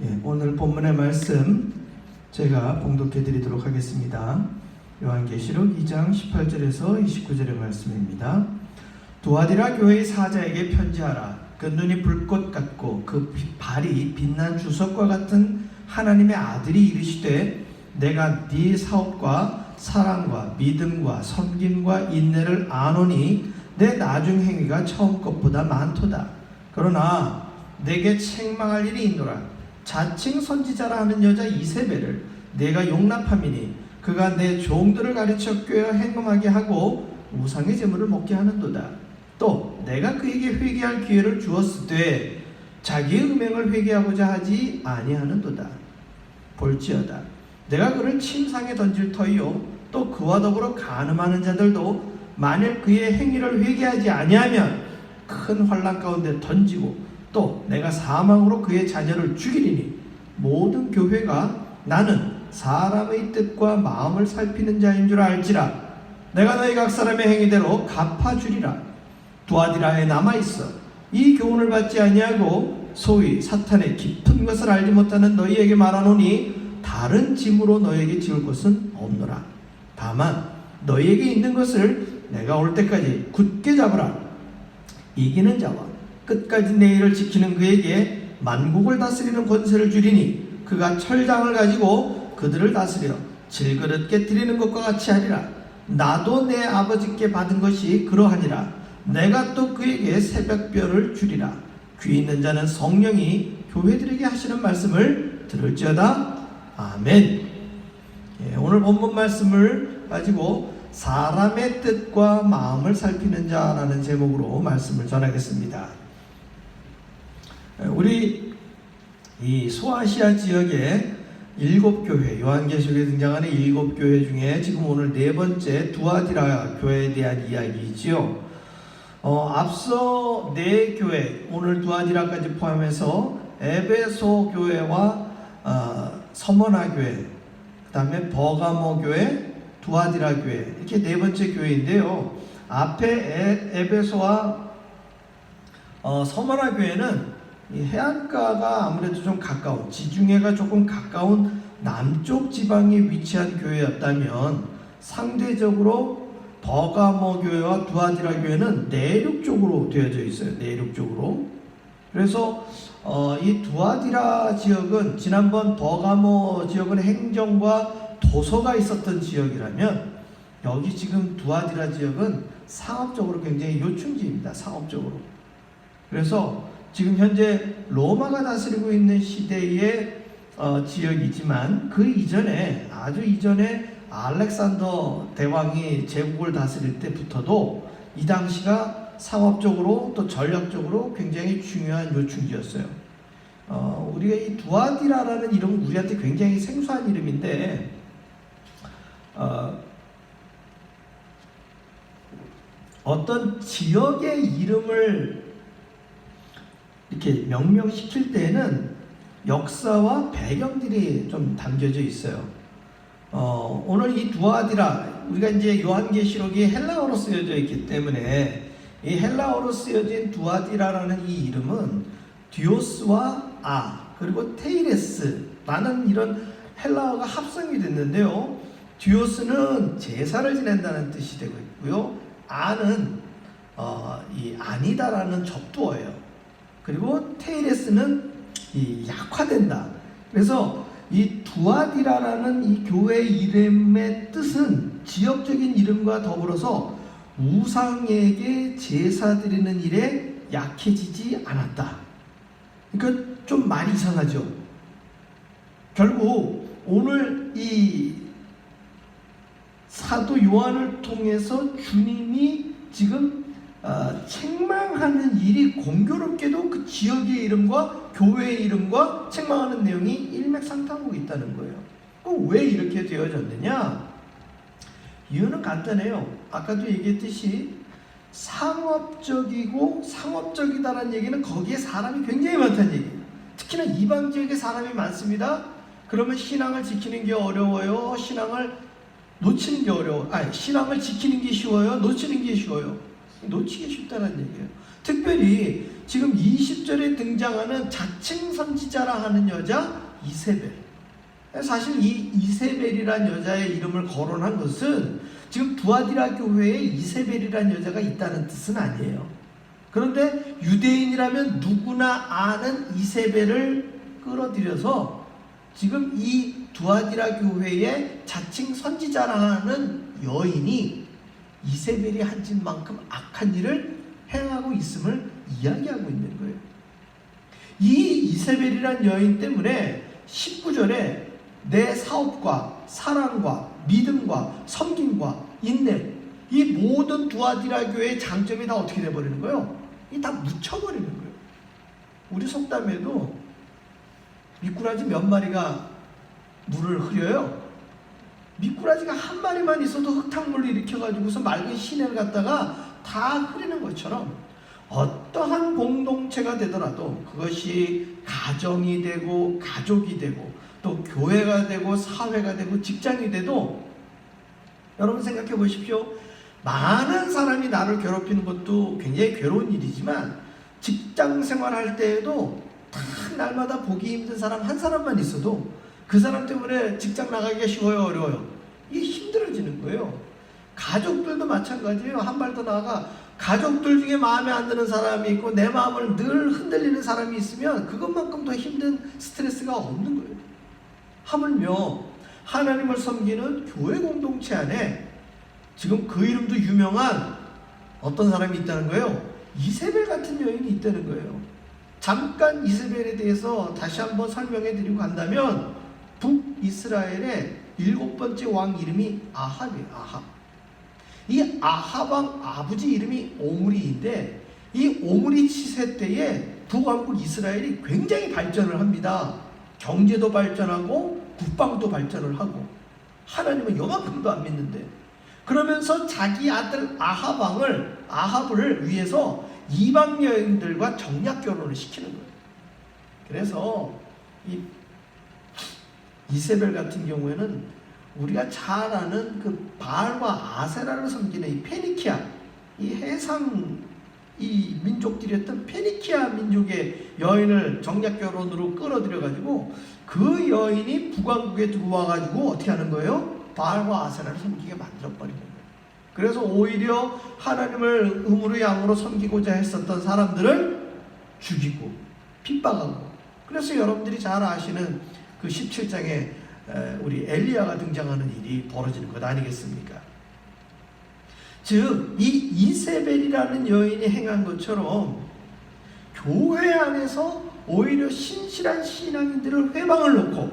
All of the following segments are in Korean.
예, 오늘 본문의 말씀 제가 봉독해 드리도록 하겠습니다. 요한계시록 2장 18절에서 29절의 말씀입니다. 도아디라 교회의 사자에게 편지하라. 그 눈이 불꽃 같고 그 발이 빛난 주석과 같은 하나님의 아들이 이르시되 내가 네 사업과 사랑과 믿음과 섬김과 인내를 아노니 내 나중 행위가 처음 것보다 많도다. 그러나 내게 책망할 일이 있노라. 자칭 선지자라 하는 여자 이세벨을 내가 용납함이니 그가 내 종들을 가르쳐 꿰어 행음하게 하고 우상의 제물을 먹게 하는도다. 또 내가 그에게 회개할 기회를 주었으되 자기의 음행을 회개하고자 하지 아니하는도다. 볼지어다. 내가 그를 침상에 던질 터이요 또 그와 더불어 간음하는 자들도 만일 그의 행위를 회개하지 아니하면 큰 환란 가운데 던지고 또 내가 사망으로 그의 자녀를 죽이리니 모든 교회가 나는 사람의 뜻과 마음을 살피는 자인 줄 알지라. 내가 너희 각 사람의 행위대로 갚아주리라. 두아디라에 남아 있어 이 교훈을 받지 아니하고 소위 사탄의 깊은 것을 알지 못하는 너희에게 말하노니 다른 짐으로 너희에게 지을 것은 없노라. 다만 너희에게 있는 것을 내가 올 때까지 굳게 잡으라. 이기는 자와 끝까지 내 일을 지키는 그에게 만국을 다스리는 권세를 주리니 그가 철장을 가지고 그들을 다스려 질그릇 깨뜨리는 것과 같이 하리라. 나도 내 아버지께 받은 것이 그러하니라. 내가 또 그에게 새벽별을 주리라. 귀 있는 자는 성령이 교회들에게 하시는 말씀을 들을지어다. 아멘. 예, 오늘 본문 말씀을 가지고 사람의 뜻과 마음을 살피는 자라는 제목으로 말씀을 전하겠습니다. 예, 우리 이 소아시아 지역의 일곱 교회 요한계시록에 등장하는 일곱 교회 중에 지금 오늘 네 번째 두아디라 교회에 대한 이야기이지요. 어, 앞서 네 교회 오늘 두아디라까지 포함해서 에베소 교회와 어, 서머나 교회, 그 다음에 버가모 교회, 두아디라 교회 이렇게 네 번째 교회인데요. 앞에 에, 에베소와 어, 서머나 교회는 이 해안가가 아무래도 좀 가까운 지중해가 조금 가까운 남쪽 지방에 위치한 교회였다면 상대적으로 버가모 교회와 두아디라 교회는 내륙 쪽으로 되어져 있어요. 내륙 쪽으로. 그래서 어, 이 두아디라 지역은 지난번 버가모 지역은 행정과 도서가 있었던 지역이라면 여기 지금 두아디라 지역은 상업적으로 굉장히 요충지입니다. 상업적으로. 그래서 지금 현재 로마가 다스리고 있는 시대의 어, 지역이지만 그 이전에 아주 이전에 알렉산더 대왕이 제국을 다스릴 때부터도 이 당시가 상업적으로 또 전략적으로 굉장히 중요한 요충지였어요. 어, 우리가 이 두아디라라는 이름은 우리한테 굉장히 생소한 이름인데 어, 어떤 지역의 이름을 이렇게 명명시킬 때는 역사와 배경들이 좀 담겨져 있어요. 어, 오늘 이 두아디라 우리가 이제 요한계시록이 헬라어로 쓰여져 있기 때문에 이 헬라어로 쓰여진 두아디라라는 이 이름은 듀오스와 아 그리고 테이레스라는 이런 헬라어가 합성이 됐는데요. 듀오스는 제사를 지낸다는 뜻이 되고 있고요. 아는 어, 이 아니다라는 접두어예요. 그리고 테이레스는 이 약화된다. 그래서 이 두아디라라는 이 교회 이름의 뜻은 지역적인 이름과 더불어서 우상에게 제사 드리는 일에 약해지지 않았다. 그러니까 좀 말이 이상하죠. 결국 오늘 이 사도 요한을 통해서 주님이 지금 어, 책망하는 일이 공교롭게도 그 지역의 이름과 교회의 이름과 책망하는 내용이 일맥상통하고 있다는 거예요. 그럼 왜 이렇게 되어졌느냐? 이유는 간단해요. 아까도 얘기했듯이 상업적이고 상업적이다라는 얘기는 거기에 사람이 굉장히 많다는 얘기예요. 특히나 이방 지역에 사람이 많습니다. 그러면 신앙을 지키는 게 어려워요. 신앙을 놓치는 게 어려워. 아니, 신앙을 지키는 게 쉬워요. 놓치는 게 쉬워요. 놓치기 쉽다는 얘기예요. 특별히 지금 20절에 등장하는 자칭 선지자라 하는 여자 이세벨. 사실 이 이세벨이란 여자의 이름을 거론한 것은 지금 두아디라 교회에 이세벨이란 여자가 있다는 뜻은 아니에요. 그런데 유대인이라면 누구나 아는 이세벨을 끌어들여서 지금 이 두아디라 교회의 자칭 선지자라는 여인이 이세벨이 한 짓만큼 악한 일을 행하고 있음을 이야기하고 있는 거예요. 이 이세벨이란 여인 때문에 19절에 내 사업과 사랑과 믿음과 섬김과 인내 이 모든 두아디라 교회의 장점이 다 어떻게 돼버리는 거예요? 이 다 묻혀버리는 거예요. 우리 속담에도 미꾸라지 몇 마리가 물을 흐려요. 미꾸라지가 한 마리만 있어도 흙탕물을 일으켜가지고서 맑은 시내를 갖다가 다 흐리는 것처럼 어떠한 공동체가 되더라도 그것이 가정이 되고 가족이 되고 또 교회가 되고 사회가 되고 직장이 돼도 여러분 생각해 보십시오. 많은 사람이 나를 괴롭히는 것도 굉장히 괴로운 일이지만 직장 생활할 때에도 다 날마다 보기 힘든 사람 한 사람만 있어도 그 사람 때문에 직장 나가기가 쉬워요, 어려워요? 이게 힘들어지는 거예요. 가족들도 마찬가지예요. 한 발 더 나아가 가족들 중에 마음에 안 드는 사람이 있고 내 마음을 늘 흔들리는 사람이 있으면 그것만큼 더 힘든 스트레스가 없는 거예요. 하물며 하나님을 섬기는 교회 공동체 안에 지금 그 이름도 유명한 어떤 사람이 있다는 거예요. 이세벨 같은 여인이 있다는 거예요. 잠깐 이세벨에 대해서 다시 한번 설명해 드리고 간다면 북이스라엘의 일곱 번째 왕 이름이 아합이에요. 아합. 이 아합 왕 아버지 이름이 오므리인데 이 오므리 치세 때에 북왕국 이스라엘이 굉장히 발전을 합니다. 경제도 발전하고 국방도 발전을 하고 하나님은 요만큼도 안 믿는데 그러면서 자기 아들 아합 왕을 아합을 위해서 이방 여인들과 정략 결혼을 시키는 거예요. 그래서 이 이세벨 같은 경우에는 우리가 잘 아는 그 바알과 아세라를 섬기는 이 페니키아, 이 해상 이 민족들이었던 페니키아 민족의 여인을 정략 결혼으로 끌어들여 가지고 그 여인이 북왕국에 들어와 가지고 어떻게 하는 거예요? 바알과 아세라를 섬기게 만들어 거예요. 그래서 오히려 하나님을 음으로 양으로 섬기고자 했었던 사람들을 죽이고 핍박하고 그래서 여러분들이 잘 아시는 그 17장에 우리 엘리야가 등장하는 일이 벌어지는 것 아니겠습니까? 즉, 이 이세벨이라는 여인이 행한 것처럼 교회 안에서 오히려 신실한 신앙인들을 회방을 놓고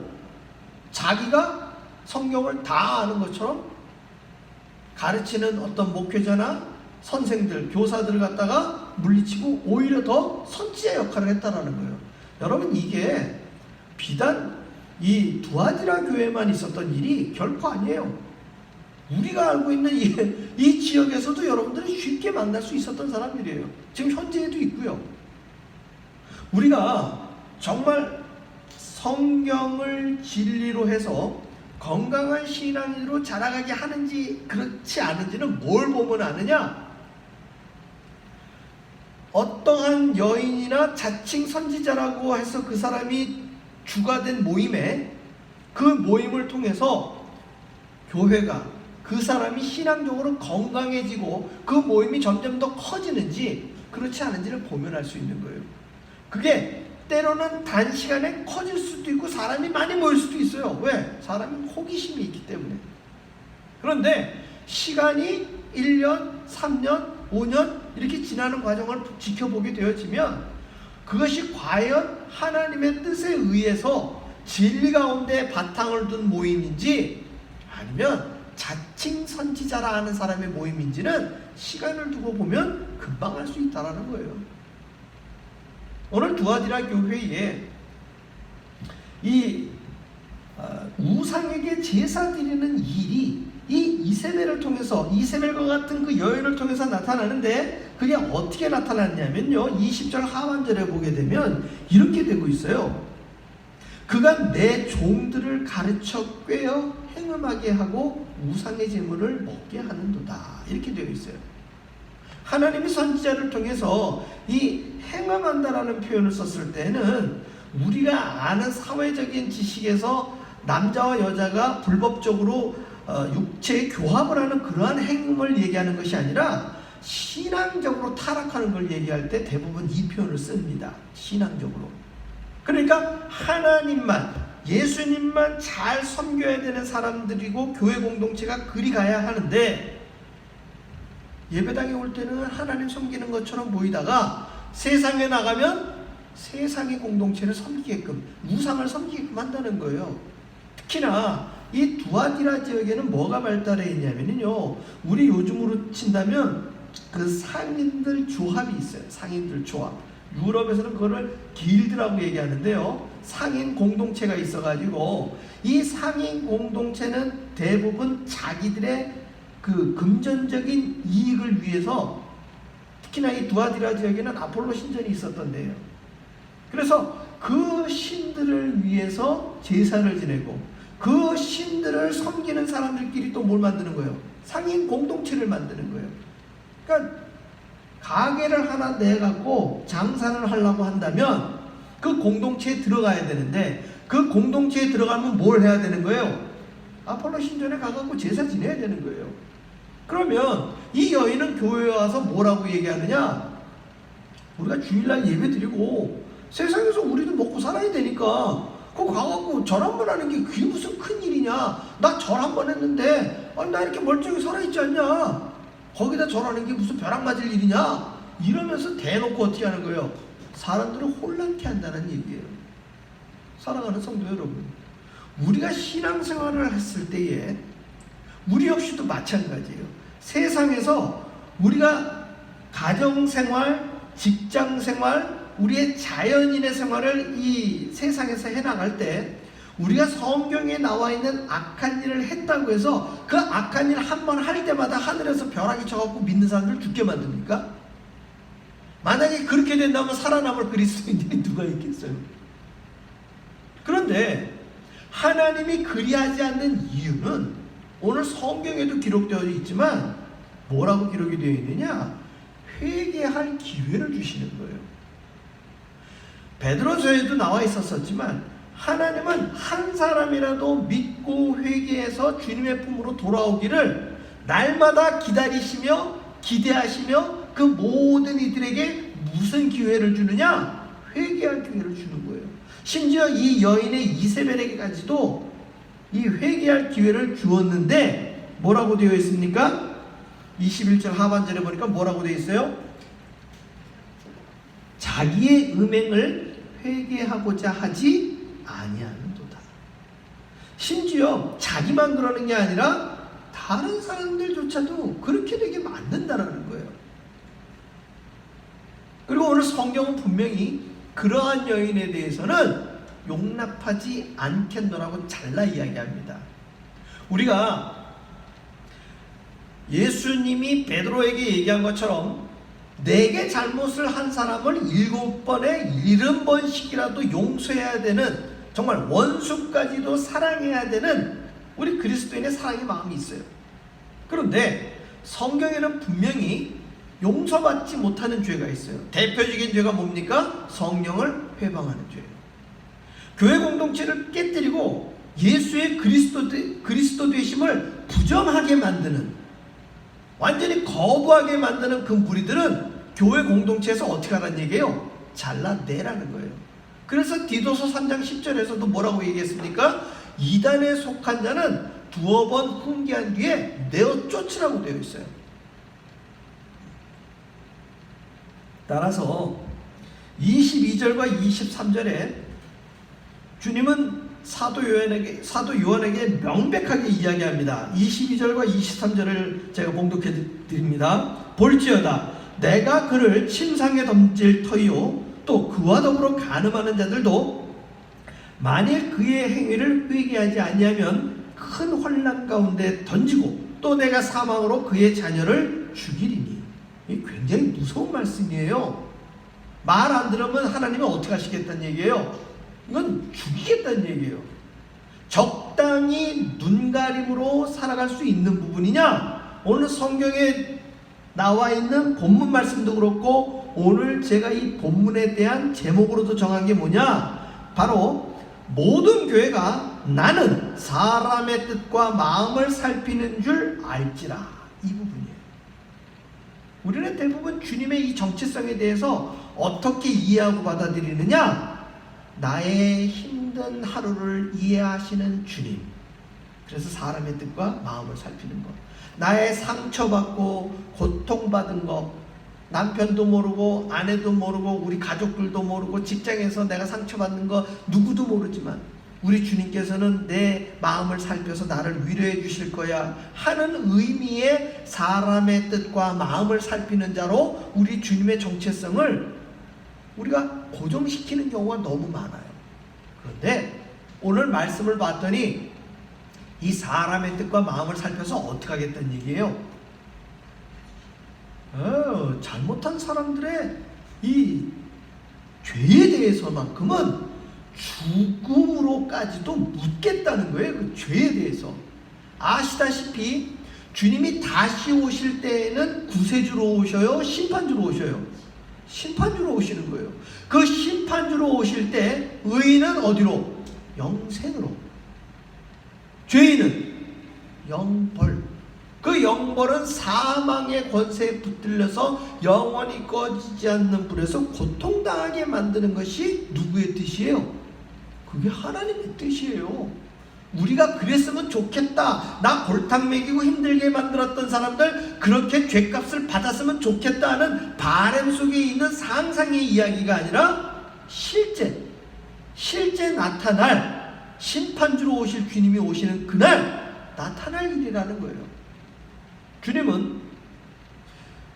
자기가 성경을 다 아는 것처럼 가르치는 어떤 목회자나 선생들, 교사들을 갖다가 물리치고 오히려 더 선지자 역할을 했다라는 거예요. 여러분 이게 비단 이 두아디라 교회만 있었던 일이 결코 아니에요. 우리가 알고 있는 이, 이 지역에서도 여러분들이 쉽게 만날 수 있었던 사람들이에요. 지금 현재에도 있고요. 우리가 정말 성경을 진리로 해서 건강한 신앙인으로 자라가게 하는지 그렇지 않은지는 뭘 보면 아느냐? 어떠한 여인이나 자칭 선지자라고 해서 그 사람이 주가 된 모임에 그 모임을 통해서 교회가 그 사람이 신앙적으로 건강해지고 그 모임이 점점 더 커지는지 그렇지 않은지를 보면 알수 있는 거예요. 그게 때로는 단시간에 커질 수도 있고 사람이 많이 모일 수도 있어요. 왜? 사람은 호기심이 있기 때문에. 그런데 시간이 1년, 3년, 5년 이렇게 지나는 과정을 지켜보게 되어지면 그것이 과연 하나님의 뜻에 의해서 진리 가운데 바탕을 둔 모임인지 아니면 자칭 선지자라 하는 사람의 모임인지는 시간을 두고 보면 금방 알 수 있다라는 거예요. 오늘 두아디라 교회에 이 어, 우상에게 제사 드리는 일이 이 이세벨을 통해서 이세벨과 같은 그 여인을 통해서 나타나는데 그게 어떻게 나타났냐면요. 20절 하반절에 보게 되면 이렇게 되고 있어요. 그가 내 종들을 가르쳐 꿰어 행음하게 하고 우상의 제물을 먹게 하는도다. 이렇게 되어 있어요. 하나님이 선지자를 통해서 이 행함한다라는 표현을 썼을 때는 우리가 아는 사회적인 지식에서 남자와 여자가 불법적으로 어, 육체의 교합을 하는 그러한 행을 얘기하는 것이 아니라 신앙적으로 타락하는 걸 얘기할 때 대부분 이 표현을 씁니다. 신앙적으로. 그러니까 하나님만 예수님만 잘 섬겨야 되는 사람들이고 교회 공동체가 그리 가야 하는데 예배당에 올 때는 하나님 섬기는 것처럼 보이다가 세상에 나가면 세상의 공동체를 섬기게끔 우상을 섬기게끔 한다는 거예요. 특히나 이 두아디라 지역에는 뭐가 발달해 있냐면요. 우리 요즘으로 친다면 그 상인들 조합이 있어요. 상인들 조합. 유럽에서는 그거를 길드라고 얘기하는데요. 상인 공동체가 있어가지고 이 상인 공동체는 대부분 자기들의 그 금전적인 이익을 위해서 특히나 이 두아디라 지역에는 아폴로 신전이 있었던데요. 그래서 그 신들을 위해서 제사를 지내고 그 신들을 섬기는 사람들끼리 또 뭘 만드는 거예요? 상인 공동체를 만드는 거예요. 그러니까 가게를 하나 내갖고 장사를 하려고 한다면 그 공동체에 들어가야 되는데 그 공동체에 들어가면 뭘 해야 되는 거예요? 아폴로 신전에 가갖고 제사 지내야 되는 거예요. 그러면 이 여인은 교회에 와서 뭐라고 얘기하느냐? 우리가 주일날 예배 드리고 세상에서 우리도 먹고 살아야 되니까 그거 가갖고 절 한 번 하는 게 그게 무슨 큰 일이냐? 나 절 한 번 했는데 아니 나 이렇게 멀쩡히 살아있지 않냐? 거기다 절하는 게 무슨 벼락 맞을 일이냐? 이러면서 대놓고 어떻게 하는 거예요? 사람들을 혼란케 한다는 얘기예요. 사랑하는 성도 여러분, 우리가 신앙생활을 했을 때에 우리 역시도 마찬가지예요. 세상에서 우리가 가정생활, 직장생활, 우리의 자연인의 생활을 이 세상에서 해나갈 때 우리가 성경에 나와 있는 악한 일을 했다고 해서 그 악한 일 한 번 할 때마다 하늘에서 벼락이 쳐갖고 믿는 사람들 죽게 만듭니까? 만약에 그렇게 된다면 살아남을 그리스도인들이 누가 있겠어요? 그런데 하나님이 그리하지 않는 이유는 오늘 성경에도 기록되어 있지만 뭐라고 기록이 되어 있느냐? 회개할 기회를 주시는 거예요. 베드로서에도 나와 있었었지만 하나님은 한 사람이라도 믿고 회개해서 주님의 품으로 돌아오기를 날마다 기다리시며 기대하시며 그 모든 이들에게 무슨 기회를 주느냐? 회개할 기회를 주는 거예요. 심지어 이 여인의 이세벨에게까지도 이 회개할 기회를 주었는데 뭐라고 되어 있습니까? 21절 하반절에 보니까 뭐라고 되어 있어요? 자기의 음행을 회개하고자 하지 아니하는도다. 심지어 자기만 그러는 게 아니라 다른 사람들조차도 그렇게 되게 만든다라는 거예요. 그리고 오늘 성경은 분명히 그러한 여인에 대해서는 용납하지 않겠노라고 잘라 이야기합니다. 우리가 예수님이 베드로에게 얘기한 것처럼 내게 잘못을 한 사람을 일곱 번에 일흔 번씩이라도 용서해야 되는 정말 원수까지도 사랑해야 되는 우리 그리스도인의 사랑의 마음이 있어요. 그런데 성경에는 분명히 용서받지 못하는 죄가 있어요. 대표적인 죄가 뭡니까? 성령을 회방하는 죄예요. 교회 공동체를 깨뜨리고 예수의 그리스도, 그리스도 되심을 부정하게 만드는 완전히 거부하게 만드는 그 무리들은 교회 공동체에서 어떻게 하라는 얘기예요? 잘라내라는 거예요. 그래서 디도서 3장 10절에서도 뭐라고 얘기했습니까? 이단에 속한 자는 두어 번 훈계한 뒤에 내어 쫓으라고 되어 있어요. 따라서 22절과 23절에 주님은 사도 요한에게 사도 요한에게 명백하게 이야기합니다. 22절과 23절을 제가 봉독해 드립니다. 볼지어다 내가 그를 침상에 던질 터이요 또 그와 더불어 간음하는 자들도 만일 그의 행위를 회개하지 아니하면 큰 혼란 가운데 던지고 또 내가 사망으로 그의 자녀를 죽이리니 이 굉장히 무서운 말씀이에요. 말 안 들으면 하나님은 어떻게 하시겠다는 얘기예요? 이건 죽이겠다는 얘기예요. 적당히 눈가림으로 살아갈 수 있는 부분이냐? 오늘 성경에 나와 있는 본문 말씀도 그렇고 오늘 제가 이 본문에 대한 제목으로도 정한 게 뭐냐? 바로 모든 교회가 나는 사람의 뜻과 마음을 살피는 줄 알지라 이 부분이에요. 우리는 대부분 주님의 이 정체성에 대해서 어떻게 이해하고 받아들이느냐? 나의 힘든 하루를 이해하시는 주님. 그래서 사람의 뜻과 마음을 살피는 것. 나의 상처받고 고통받은 것. 남편도 모르고 아내도 모르고 우리 가족들도 모르고 직장에서 내가 상처받는 거 누구도 모르지만 우리 주님께서는 내 마음을 살펴서 나를 위로해 주실 거야 하는 의미의 사람의 뜻과 마음을 살피는 자로 우리 주님의 정체성을 우리가 고정시키는 경우가 너무 많아요. 그런데 오늘 말씀을 봤더니 이 사람의 뜻과 마음을 살펴서 어떻게 하겠다는 얘기예요? 어, 잘못한 사람들의 이 죄에 대해서만큼은 죽음으로까지도 묻겠다는 거예요. 그 죄에 대해서. 아시다시피 주님이 다시 오실 때에는 구세주로 오셔요? 심판주로 오셔요? 심판주로 오시는 거예요. 그 심판주로 오실 때 의인은 어디로? 영생으로. 죄인은 영벌. 그 영벌은 사망의 권세에 붙들려서 영원히 꺼지지 않는 불에서 고통당하게 만드는 것이 누구의 뜻이에요? 그게 하나님의 뜻이에요. 우리가 그랬으면 좋겠다. 나 골탕 먹이고 힘들게 만들었던 사람들 그렇게 죄값을 받았으면 좋겠다 하는 바램 속에 있는 상상의 이야기가 아니라 실제 실제 나타날 심판주로 오실 주님이 오시는 그날 나타날 일이라는 거예요. 주님은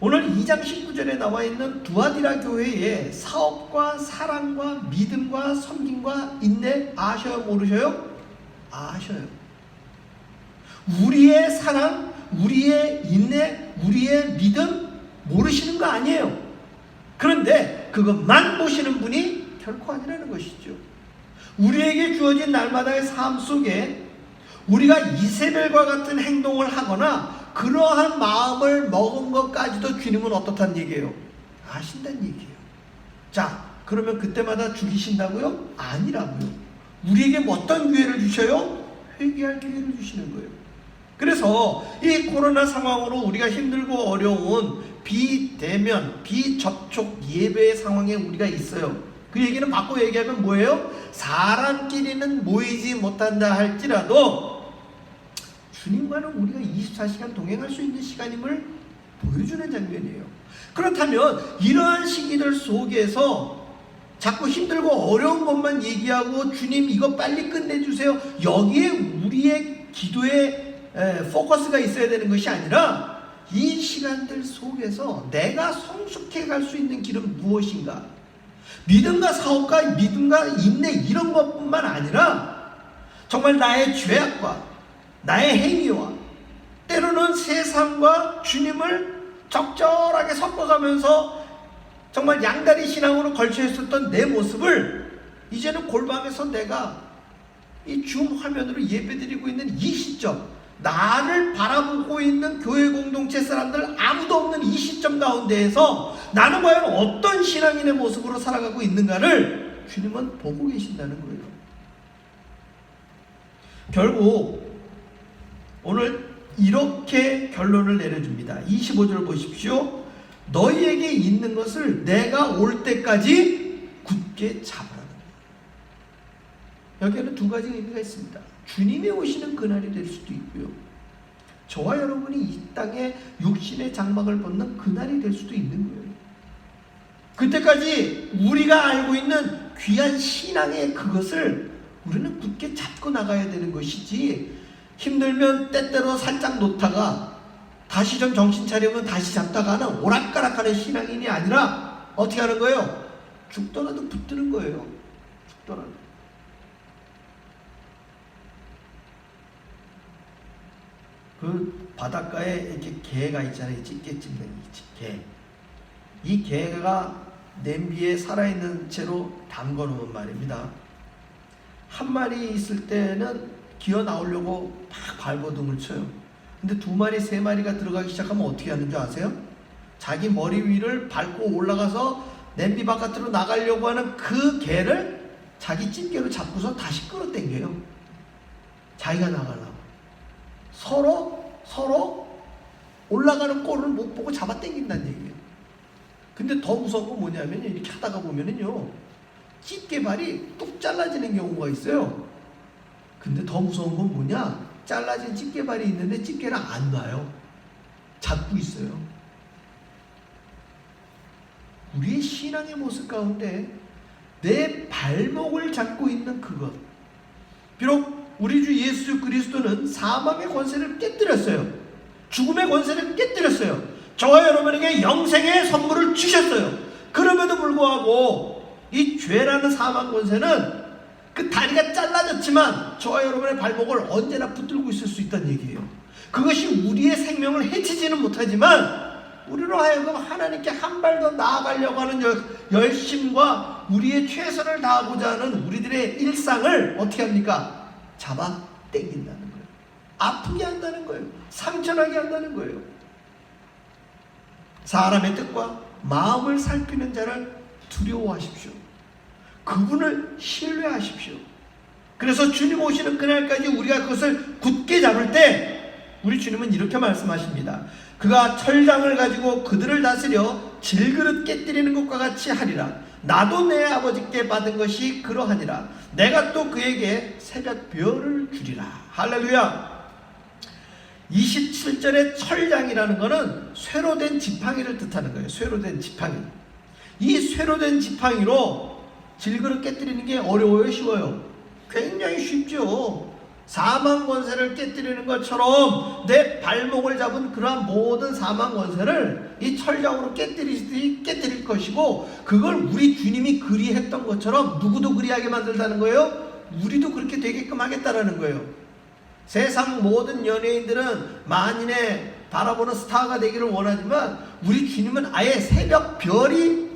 오늘 2장 19절에 나와 있는 두아디라 교회의 사업과 사랑과 믿음과 섬김과 인내 아셔요 모르셔요? 아셔요. 우리의 사랑, 우리의 인내, 우리의 믿음 모르시는 거 아니에요. 그런데 그것만 보시는 분이 결코 아니라는 것이죠. 우리에게 주어진 날마다의 삶 속에 우리가 이세벨과 같은 행동을 하거나 그러한 마음을 먹은 것까지도 주님은 어떻다는 얘기예요? 아신다는 얘기예요. 자, 그러면 그때마다 죽이신다고요? 아니라고요. 우리에게 뭐 어떤 기회를 주셔요? 회개할 기회를 주시는 거예요. 그래서 이 코로나 상황으로 우리가 힘들고 어려운 비대면, 비접촉 예배의 상황에 우리가 있어요. 그 얘기는 바꿔 얘기하면 뭐예요? 사람끼리는 모이지 못한다 할지라도 주님과는 우리가 24시간 동행할 수 있는 시간임을 보여주는 장면이에요. 그렇다면 이러한 시기들 속에서 자꾸 힘들고 어려운 것만 얘기하고 주님 이거 빨리 끝내주세요. 여기에 우리의 기도에 에, 포커스가 있어야 되는 것이 아니라 이 시간들 속에서 내가 성숙해 갈 수 있는 길은 무엇인가? 믿음과 사업과 믿음과 인내 이런 것뿐만 아니라 정말 나의 죄악과 나의 행위와 때로는 세상과 주님을 적절하게 섞어가면서 정말 양다리 신앙으로 걸쳐 있었던 내 모습을 이제는 골방에서 내가 이 줌 화면으로 예배드리고 있는 이 시점 나를 바라보고 있는 교회 공동체 사람들 아무도 없는 이 시점 가운데에서 나는 과연 어떤 신앙인의 모습으로 살아가고 있는가를 주님은 보고 계신다는 거예요. 결국 오늘 이렇게 결론을 내려줍니다. 25절 보십시오. 너희에게 있는 것을 내가 올 때까지 굳게 잡으라는 거예요. 여기에는 두 가지 의미가 있습니다. 주님이 오시는 그날이 될 수도 있고요. 저와 여러분이 이 땅에 육신의 장막을 벗는 그날이 될 수도 있는 거예요. 그때까지 우리가 알고 있는 귀한 신앙의 그것을 우리는 굳게 잡고 나가야 되는 것이지 힘들면 때때로 살짝 놓다가 다시 좀 정신 차리면 다시 잡다가는 오락가락하는 신앙인이 아니라 어떻게 하는 거예요? 죽더라도 붙드는 거예요. 죽더라도. 그 바닷가에 이렇게 개가 있잖아요. 찌개 찝는 이 개. 이 개가 냄비에 살아있는 채로 담궈 놓은 말입니다. 한 마리 있을 때는 기어 나오려고 막 발버둥을 쳐요. 근데 두 마리, 세 마리가 들어가기 시작하면 어떻게 하는 줄 아세요? 자기 머리 위를 밟고 올라가서 냄비 바깥으로 나가려고 하는 그 개를 자기 찜개로 잡고서 다시 끌어당겨요. 자기가 나가려고. 서로 서로 올라가는 꼴을 못 보고 잡아 당긴다는 얘기예요. 근데 더 무서운 건 뭐냐면 이렇게 하다가 보면은요. 집게발이 뚝 잘라지는 경우가 있어요. 근데 더 무서운 건 뭐냐? 잘라진 집게발이 있는데 집게를 안 놔요. 잡고 있어요. 우리의 신앙의 모습 가운데 내 발목을 잡고 있는 그것. 비록 우리 주 예수 그리스도는 사망의 권세를 깨뜨렸어요. 죽음의 권세를 깨뜨렸어요. 저와 여러분에게 영생의 선물을 주셨어요. 그럼에도 불구하고 이 죄라는 사망 권세는 그 다리가 잘라졌지만 저와 여러분의 발목을 언제나 붙들고 있을 수 있다는 얘기예요. 그것이 우리의 생명을 해치지는 못하지만 우리로 하여금 하나님께 한 발 더 나아가려고 하는 열- 열심과 우리의 최선을 다하고자 하는 우리들의 일상을 어떻게 합니까? 잡아 당긴다는 거예요. 아프게 한다는 거예요. 상처나게 한다는 거예요. 사람의 뜻과 마음을 살피는 자를 두려워하십시오. 그분을 신뢰하십시오. 그래서 주님 오시는 그날까지 우리가 그것을 굳게 잡을 때 우리 주님은 이렇게 말씀하십니다. 그가 철장을 가지고 그들을 다스려 질그릇 깨뜨리는 것과 같이 하리라. 나도 내 아버지께 받은 것이 그러하니라. 내가 또 그에게 새벽 별을 주리라. 할렐루야. 27절의 철장이라는 것은 쇠로 된 지팡이를 뜻하는 거예요. 쇠로 된 지팡이. 이 쇠로 된 지팡이로 질그릇 깨뜨리는 게 어려워요, 쉬워요? 굉장히 쉽죠. 사망 권세를 깨뜨리는 것처럼 내 발목을 잡은 그러한 모든 사망 권세를 이 철장으로 깨뜨리듯이 깨뜨릴 것이고 그걸 우리 주님이 그리했던 것처럼 누구도 그리하게 만들다는 거예요. 우리도 그렇게 되게끔 하겠다라는 거예요. 세상 모든 연예인들은 만인의 바라보는 스타가 되기를 원하지만 우리 주님은 아예 새벽 별이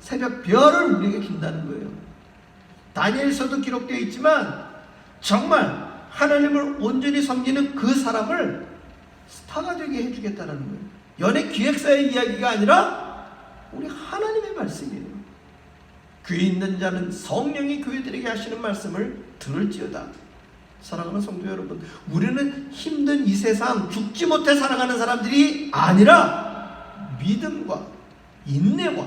새벽 별을 우리에게 준다는 거예요. 다니엘서도 기록되어 있지만 정말 하나님을 온전히 섬기는 그 사람을 스타가 되게 해주겠다는 거예요. 연예 기획사의 이야기가 아니라 우리 하나님의 말씀이에요. 귀 있는 자는 성령이 교회들에게 하시는 말씀을 들을지어다. 사랑하는 성도 여러분, 우리는 힘든 이 세상 죽지 못해 살아가는 사람들이 아니라 믿음과 인내와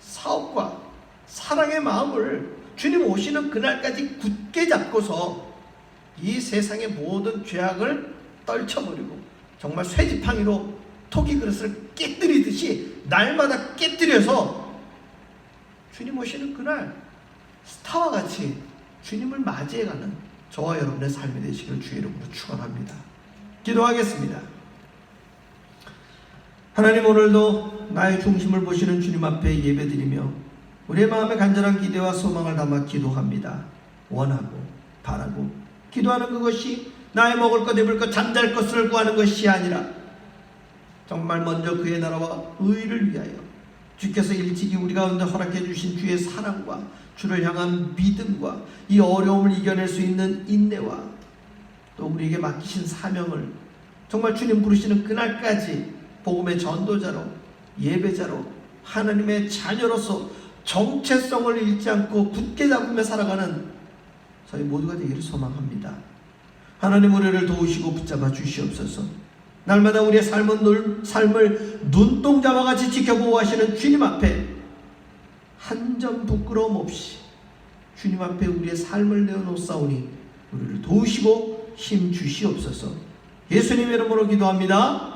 사업과 사랑의 마음을 주님 오시는 그날까지 굳게 잡고서 이 세상의 모든 죄악을 떨쳐버리고 정말 쇠지팡이로 토기 그릇을 깨뜨리듯이 날마다 깨뜨려서 주님 오시는 그날 스타와 같이 주님을 맞이해가는 저와 여러분의 삶이 되시길 주의 이름으로 축원합니다. 기도하겠습니다. 하나님 오늘도 나의 중심을 보시는 주님 앞에 예배드리며 우리의 마음에 간절한 기대와 소망을 담아 기도합니다. 원하고 바라고 기도하는 그것이 나의 먹을 것 입을 것 잠잘 것을 구하는 것이 아니라 정말 먼저 그의 나라와 의를 위하여 주께서 일찍이 우리 가운데 허락해 주신 주의 사랑과 주를 향한 믿음과 이 어려움을 이겨낼 수 있는 인내와 또 우리에게 맡기신 사명을 정말 주님 부르시는 그날까지 복음의 전도자로 예배자로 하나님의 자녀로서 정체성을 잃지 않고 굳게 잡으며 살아가는 저희 모두가 되기를 소망합니다. 하나님 우리를 도우시고 붙잡아 주시옵소서. 날마다 우리의 삶은 눈, 삶을 눈동자와 같이 지켜보호하시는 주님 앞에 한 점 부끄러움 없이 주님 앞에 우리의 삶을 내어놓사오니 우리를 도우시고 힘 주시옵소서. 예수님 이름으로 기도합니다.